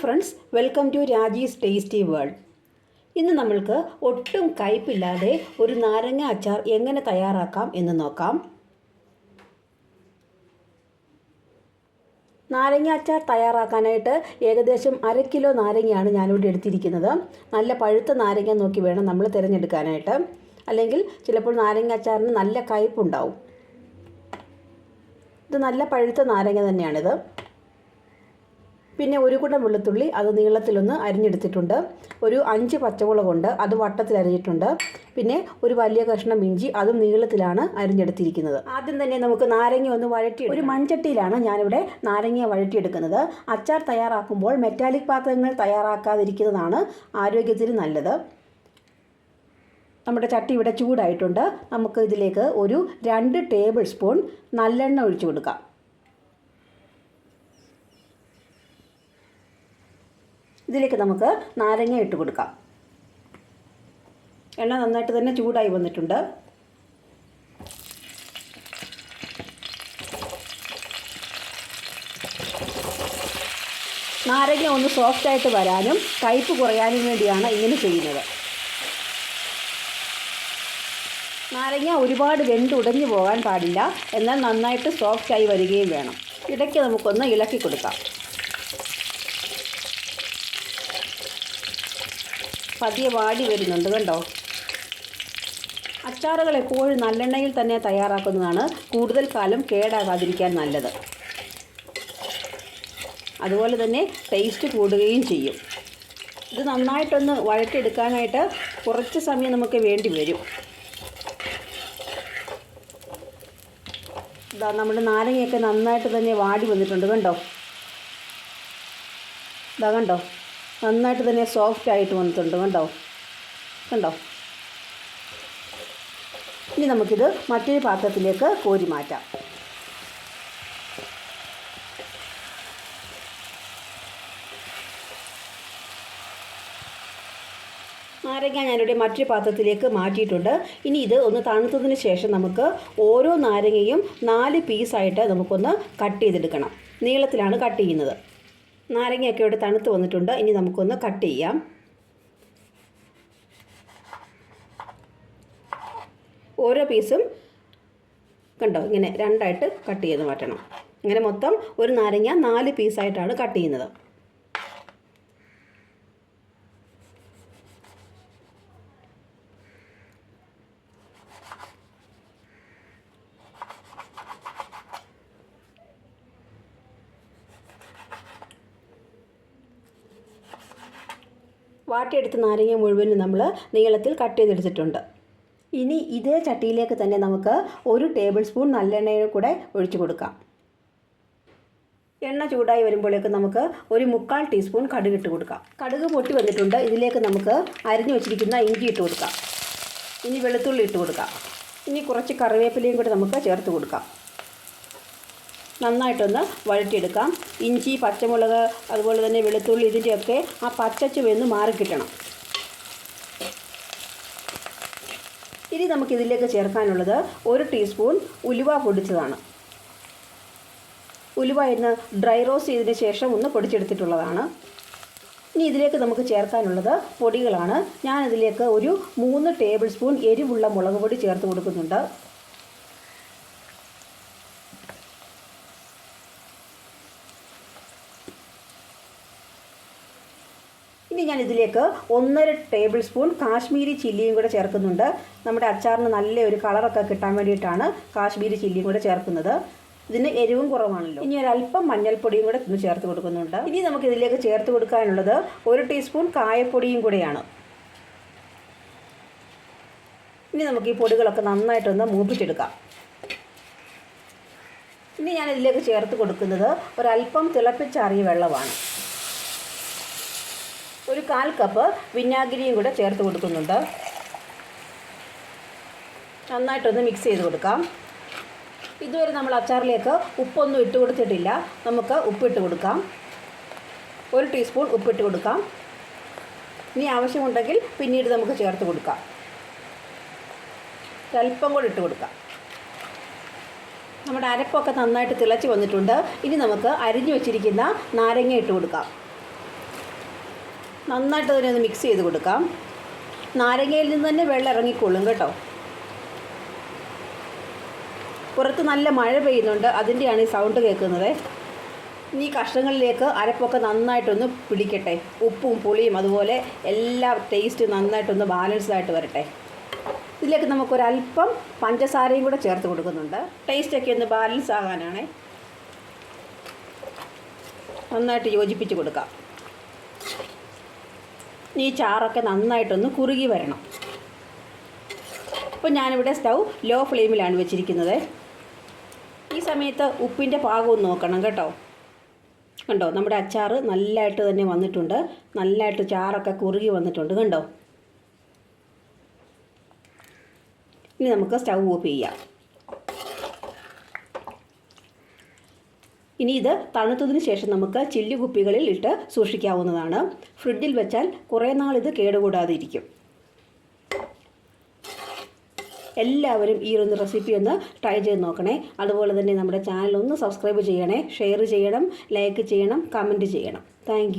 Friends welcome to Raji's tasty world ഇന്ന് നമ്മൾക്ക് ഒട്ടും കയ്പില്ലാതെ ഒരു നാരങ്ങ അച്ചാർ എങ്ങനെ തയ്യാറാക്കാം എന്ന് നോക്കാം. നാരങ്ങ അച്ചാർ തയ്യാറാക്കാനായിട്ട് ഏകദേശം അര കിലോ നാരങ്ങയാണ് ഞാനിവിടെ എടുത്തിരിക്കുന്നത്. നല്ല പഴുത്ത നാരങ്ങ നോക്കി വേണം നമ്മൾ തിരഞ്ഞെടുക്കാനായിട്ട്. അല്ലെങ്കിൽ ചിലപ്പോൾ നാരങ്ങ അച്ചാറിന് നല്ല കയ്പുണ്ടാവും. ഇത് നല്ല പഴുത്ത നാരങ്ങ തന്നെയാണിത്. പിന്നെ ഒരു കുടം വെളുത്തുള്ളി അത് നീളത്തിലൊന്ന് അരിഞ്ഞെടുത്തിട്ടുണ്ട്. ഒരു അഞ്ച് പച്ചമുളകുണ്ട് അത് വട്ടത്തിൽ അരിഞ്ഞിട്ടുണ്ട്. പിന്നെ ഒരു വലിയ കഷ്ണം ഇഞ്ചി അതും നീളത്തിലാണ് അരിഞ്ഞെടുത്തിരിക്കുന്നത്. ആദ്യം തന്നെ നമുക്ക് നാരങ്ങ ഒന്ന് വഴറ്റി ഒരു മൺചട്ടിയിലാണ് ഞാനിവിടെ നാരങ്ങ വഴറ്റിയെടുക്കുന്നത്. അച്ചാർ തയ്യാറാക്കുമ്പോൾ മെറ്റാലിക് പാത്രങ്ങൾ തയ്യാറാക്കാതിരിക്കുന്നതാണ് ആരോഗ്യത്തിന് നല്ലത്. നമ്മുടെ ചട്ടി ഇവിടെ ചൂടായിട്ടുണ്ട്. നമുക്ക് ഇതിലേക്ക് ഒരു രണ്ട് ടേബിൾ സ്പൂൺ നല്ലെണ്ണ ഒഴിച്ചു കൊടുക്കാം. ഇതിലേക്ക് നമുക്ക് നാരങ്ങ ഇട്ട് കൊടുക്കാം. എണ്ണ നന്നായിട്ട് തന്നെ ചൂടായി വന്നിട്ടുണ്ട്. നാരങ്ങ ഒന്ന് സോഫ്റ്റ് ആയിട്ട് വരാനും കയ്പ്പ് കുറയാനും വേണ്ടിയാണ് ഇങ്ങനെ ചെയ്യുന്നത്. നാരങ്ങ ഒരുപാട് വെന്തുടഞ്ഞു പോകാൻ പാടില്ല. എന്നാൽ നന്നായിട്ട് സോഫ്റ്റായി വരികയും വേണം. ഇടയ്ക്ക് നമുക്കൊന്ന് ഇളക്കി കൊടുക്കാം. പതിയെ വാടി വരുന്നുണ്ട് കണ്ടോ? അച്ചാറുകൾ എപ്പോഴും നല്ലെണ്ണയിൽ തന്നെ തയ്യാറാക്കുന്നതാണ്. കൂടുതൽ കാലം കേടാകാതിരിക്കാൻ നല്ലത്. അതുപോലെ തന്നെ ടേസ്റ്റ് കൂടുകയും ചെയ്യും. ഇത് നന്നായിട്ടൊന്ന് വഴറ്റെടുക്കാനായിട്ട് കുറച്ച് സമയം നമുക്ക് വേണ്ടി വരും. ഇതാ നമ്മുടെ നാരങ്ങയൊക്കെ നന്നായിട്ട് തന്നെ വാടി വന്നിട്ടുണ്ട് കണ്ടോ? ഇതാ കണ്ടോ? നന്നായിട്ട് തന്നെ സോഫ്റ്റ് ആയിട്ട് വന്നിട്ടുണ്ട്. കണ്ടോ? കണ്ടോ? ഇനി നമുക്കിത് മറ്റൊരു പാത്രത്തിലേക്ക് കോരി മാറ്റാം. നാരങ്ങ ഞാനിവിടെ മറ്റൊരു പാത്രത്തിലേക്ക് മാറ്റിയിട്ടുണ്ട്. ഇനി ഇത് ഒന്ന് തണുത്തതിന് ശേഷം നമുക്ക് ഓരോ നാരങ്ങയും നാല് പീസായിട്ട് നമുക്കൊന്ന് കട്ട് ചെയ്തെടുക്കണം. നീളത്തിലാണ് കട്ട് ചെയ്യുന്നത്. നാരങ്ങയൊക്കെ ഇവിടെ തണുത്ത് വന്നിട്ടുണ്ട്. ഇനി നമുക്കൊന്ന് കട്ട് ചെയ്യാം. ഓരോ പീസും കണ്ടോ? ഇങ്ങനെ രണ്ടായിട്ട് കട്ട് ചെയ്ത് മാറ്റണം. ഇങ്ങനെ മൊത്തം ഒരു നാരങ്ങ നാല് പീസായിട്ടാണ് കട്ട് ചെയ്യുന്നത്. വാട്ടിയെടുത്ത നാരങ്ങ മുഴുവനും നമ്മൾ നീളത്തിൽ കട്ട് ചെയ്തെടുത്തിട്ടുണ്ട്. ഇനി ഇതേ ചട്ടിയിലേക്ക് തന്നെ നമുക്ക് ഒരു ടേബിൾ സ്പൂൺ നല്ലെണ്ണയിൽ കൂടെ ഒഴിച്ചു കൊടുക്കാം. എണ്ണ ചൂടായി വരുമ്പോഴേക്ക് നമുക്ക് ഒരു മുക്കാൽ ടീസ്പൂൺ കടുക് ഇട്ട് കൊടുക്കാം. കടുക് പൊട്ടി വന്നിട്ടുണ്ട്. ഇതിലേക്ക് നമുക്ക് അരിഞ്ഞു വെച്ചിരിക്കുന്ന ഇഞ്ചി ഇട്ട് കൊടുക്കാം. ഇനി വെളുത്തുള്ളി ഇട്ട് കൊടുക്കാം. ഇനി കുറച്ച് കറിവേപ്പിലയും കൂടി നമുക്ക് ചേർത്ത് കൊടുക്കാം. നന്നായിട്ടൊന്ന് വഴറ്റിയെടുക്കാം. ഇഞ്ചി പച്ചമുളക് അതുപോലെ തന്നെ വെളുത്തുള്ളി ഇതിന്റെയൊക്കെ ആ പച്ചച്ച് വെന്ന് മാറിക്കിട്ടണം ഇനി നമുക്കിതിലേക്ക് ചേർക്കാനുള്ളത് ഒരു ടീസ്പൂൺ ഉലുവ പൊടിച്ചതാണ്. ഉലുവ ഇന്ന് ഡ്രൈ റോസ്റ്റ് ചെയ്തതിന് ശേഷം ഒന്ന് പൊടിച്ചെടുത്തിട്ടുള്ളതാണ്. ഇനി ഇതിലേക്ക് നമുക്ക് ചേർക്കാനുള്ളത് പൊടികളാണ്. ഞാനിതിലേക്ക് ഒരു മൂന്ന് ടേബിൾ സ്പൂൺ എരിവുള്ള മുളക് പൊടി ചേർത്ത് കൊടുക്കുന്നുണ്ട്. ഇനി ഞാൻ ഇതിലേക്ക് ഒന്നര ടേബിൾ സ്പൂൺ കാശ്മീരി ചില്ലിയും കൂടെ ചേർക്കുന്നുണ്ട്. നമ്മുടെ അച്ചാറിന് നല്ല ഒരു കളറൊക്കെ കിട്ടാൻ വേണ്ടിയിട്ടാണ് കാശ്മീരി ചില്ലിയും കൂടെ ചേർക്കുന്നത്. ഇതിന് എരിവും കുറവാണല്ലോ. ഇനി ഒരല്പം മഞ്ഞൾപ്പൊടിയും കൂടെ ഇന്ന് ചേർത്ത് കൊടുക്കുന്നുണ്ട്. ഇനി നമുക്ക് ഇതിലേക്ക് ചേർത്ത് കൊടുക്കാനുള്ളത് ഒരു ടീസ്പൂൺ കായപ്പൊടിയും കൂടെയാണ്. ഇനി നമുക്ക് ഈ പൊടികളൊക്കെ നന്നായിട്ടൊന്ന് മൂപ്പിച്ചെടുക്കാം. ഇനി ഞാൻ ഇതിലേക്ക് ചേർത്ത് കൊടുക്കുന്നത് ഒരല്പം തിളപ്പിച്ചാറിയ വെള്ളമാണ്. ഒരു കാൽ കപ്പ് വിനാഗിരിയും കൂടെ ചേർത്ത് കൊടുക്കുന്നുണ്ട്. നന്നായിട്ടൊന്ന് മിക്സ് ചെയ്ത് കൊടുക്കാം. ഇതുവരെ നമ്മൾ അച്ചാറിലേക്ക് ഉപ്പൊന്നും ഇട്ട് കൊടുത്തിട്ടില്ല. നമുക്ക് ഉപ്പിട്ട് കൊടുക്കാം. ഒരു ടീസ്പൂൺ ഉപ്പിട്ട് കൊടുക്കാം. ഇനി ആവശ്യമുണ്ടെങ്കിൽ പിന്നീട് നമുക്ക് ചേർത്ത് കൊടുക്കാം. ഒരല്പം കൂടി ഇട്ട് കൊടുക്കാം. നമ്മുടെ അരപ്പൊക്കെ നന്നായിട്ട് തിളച്ച് വന്നിട്ടുണ്ട്. ഇനി നമുക്ക് അരിഞ്ഞു വെച്ചിരിക്കുന്ന നാരങ്ങ ഇട്ട് കൊടുക്കാം. നന്നായിട്ട് അതിനെ ഒന്ന് മിക്സ് ചെയ്ത് കൊടുക്കാം. നാരങ്ങയിൽ നിന്ന് തന്നെ വെള്ളം ഇറങ്ങിക്കൊള്ളും കേട്ടോ. പുറത്ത് നല്ല മഴ പെയ്യുന്നുണ്ട് അതിന്റെയാണ് ഈ സൗണ്ട് കേൾക്കുന്നത്. ഈ കഷ്ണങ്ങളിലേക്ക് അരപ്പൊക്കെ നന്നായിട്ടൊന്ന് പിടിക്കട്ടെ. ഉപ്പും പുളിയും അതുപോലെ എല്ലാ ടേസ്റ്റും നന്നായിട്ടൊന്ന് ബാലൻസ്ഡ് ആയിട്ട് വരട്ടെ. ഇതിലേക്ക് നമുക്കൊരല്പം പഞ്ചസാരയും കൂടെ ചേർത്ത് കൊടുക്കുന്നുണ്ട്. ടേസ്റ്റൊക്കെ ഒന്ന് ബാലൻസ് ആകാനാണേ. നന്നായിട്ട് യോജിപ്പിച്ച് കൊടുക്കാം. ഈ ചാറൊക്കെ നന്നായിട്ടൊന്ന് കുറുകി വരണം. അപ്പോൾ ഞാനിവിടെ സ്റ്റൗ ലോ ഫ്ലെയിമിലാണ് വെച്ചിരിക്കുന്നത്. ഈ സമയത്ത് ഉപ്പിന്റെ പാകവും നോക്കണം കേട്ടോ. കണ്ടോ? നമ്മുടെ അച്ചാർ നല്ലതായിട്ട് തന്നെ വന്നിട്ടുണ്ട്. നല്ലതായിട്ട് ചാറൊക്കെ കുറുകി വന്നിട്ടുണ്ട് കണ്ടോ? ഇനി നമുക്ക് സ്റ്റൗ ഓഫ് ചെയ്യാം. ഇനി ഇത് തണുത്തതിന് ശേഷം നമുക്ക് ചില്ലു കുപ്പികളിൽ ഇട്ട് സൂക്ഷിക്കാവുന്നതാണ്. ഫ്രിഡ്ജിൽ വെച്ചാൽ കുറേ നാൾ ഇത് കേടുകൂടാതെ ഇരിക്കും എല്ലാവരും ഈ ഒരു റെസിപ്പി ഒന്ന് ട്രൈ ചെയ്ത് നോക്കണേ. അതുപോലെ തന്നെ നമ്മുടെ ചാനൽ ഒന്ന് സബ്സ്ക്രൈബ് ചെയ്യണേ. ഷെയർ ചെയ്യണം ലൈക്ക് ചെയ്യണം കമന്റ് ചെയ്യണം. താങ്ക്